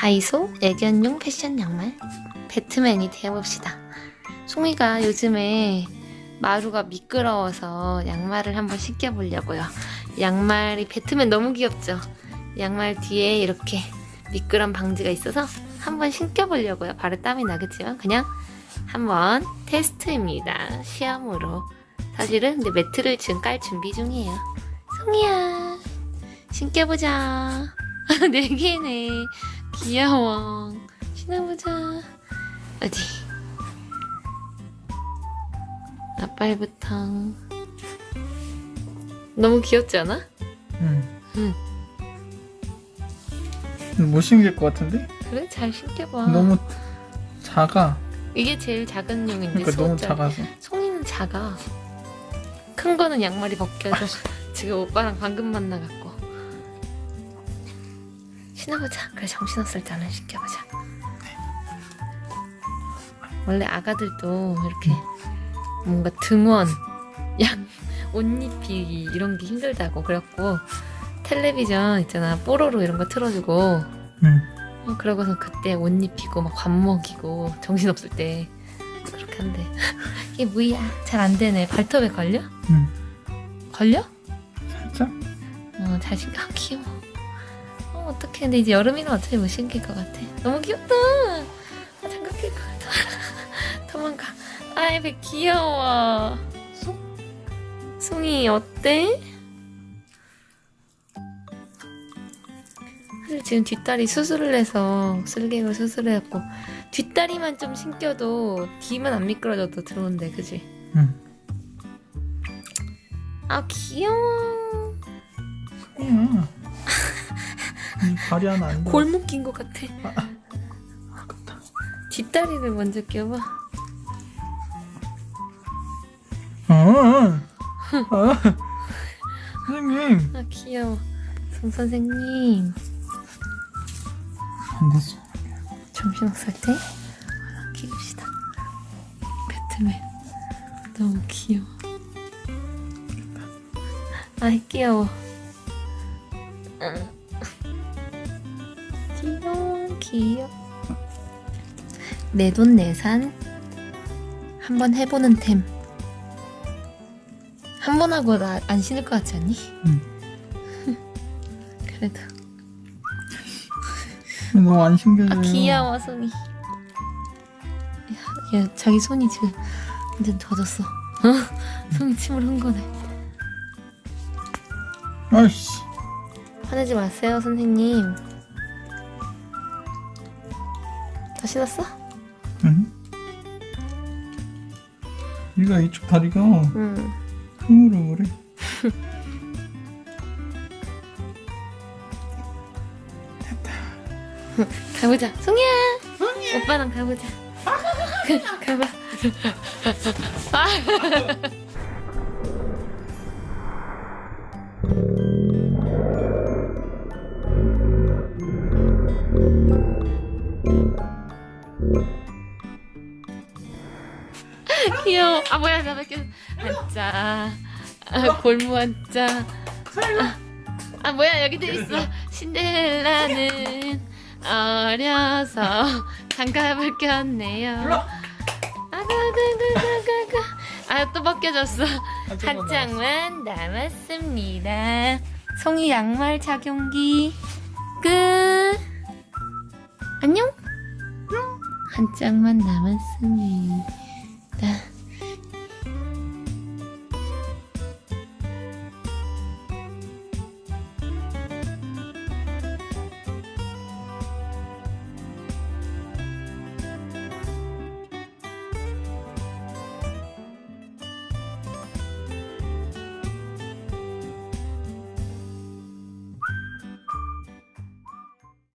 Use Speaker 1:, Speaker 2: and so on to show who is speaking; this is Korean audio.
Speaker 1: 다이소 애견용 패션 양말 배트맨이 되어봅시다. 송이가 요즘에 마루가 미끄러워서 양말을 한번 신겨보려고요. 양말이 배트맨 너무 귀엽죠? 양말 뒤에 이렇게 미끄럼 방지가 있어서 한번 신겨보려고요. 발에 땀이 나겠지만 그냥 한번 테스트입니다. 시험으로. 사실은 근데 매트를 지금 깔 준비 중이에요. 송이야 신겨보자. 네 개네. 귀여워. 신어보자. 어디? 아빨부터. 너무 귀엽지 않아?
Speaker 2: 응.
Speaker 1: 응.
Speaker 2: 못 신길 것 같은데?
Speaker 1: 그래 잘 신겨봐.
Speaker 2: 너무 작아.
Speaker 1: 이게 제일 작은 용인데
Speaker 2: 그러니까 너무
Speaker 1: 소자.
Speaker 2: 작아서.
Speaker 1: 송이는 작아. 큰 거는 양말이 벗겨져. 지금 오빠랑 방금 만나갖고. 신어보자. 그래 정신없을 때 하나 신겨보자. 원래 아가들도 이렇게 뭔가 등원, 양, 옷 입히기 이런 게 힘들다고 그래갖고 텔레비전 있잖아 뽀로로 이런 거 틀어주고
Speaker 2: 응.
Speaker 1: 어, 그러고서 그때 옷 입히고 막 밥 먹이고 정신 없을 때 그렇게 한대 이게 뭐야 잘 안 되네 발톱에 걸려?
Speaker 2: 응.
Speaker 1: 걸려?
Speaker 2: 살짝?
Speaker 1: 어 자식 아 귀여워 어 어떡해 근데 이제 여름이라 어떻게 못 신길 것 같아 너무 귀엽다 아 장갑 낄 거야 도망가 아이 배 귀여워 송? 송이 어때? 사실 지금 뒷다리 수술을 해서 슬링을 수술해갖고 뒷다리만 좀 신겨도 뒤만 안 미끄러져도 들어온대 그지?
Speaker 2: 응.
Speaker 1: 아 귀여워?
Speaker 2: 이 발이 하나 안 돼.
Speaker 1: 골목 낀 것 같아
Speaker 2: 아깝다.
Speaker 1: 뒷다리를 먼저 껴봐
Speaker 2: 어. 어. 선생님.
Speaker 1: 아 귀여워 송 선생님
Speaker 2: 안 됐어.
Speaker 1: 정신 없을 때 하나 끼웁시다 배트맨 너무 귀여워 아이 귀여워 응. 귀여워 귀여워 내돈내산 한번 해보는 템 한 번 하고 나 안 신을 것 같지 않니?
Speaker 2: 응.
Speaker 1: 그래도
Speaker 2: 너무 안 신겨져요.
Speaker 1: 아 귀여워 손이 야, 야 자기 손이 지금 완전 젖었어 어? 손이 침을 흥건해
Speaker 2: 아이씨.
Speaker 1: 화내지 마세요 선생님 다 신었어?
Speaker 2: 응? 얘가 이쪽 다리가
Speaker 1: 응.
Speaker 2: 흐물흐물해.
Speaker 1: 가보자. 송이야! 오빠랑 가보자. 그, 가봐 아 뭐야 나 밖에 앉자. 아, 골무 앉자. 아, 아 뭐야 여기도 있어. 신데렐라는 어려서 장갑을 꼈네요. 아가가가가가 아또 벗겨졌어. 한 장만 남았습니다. 송이 양말 착용기. 끝. 안녕. 한 장만 남았습니다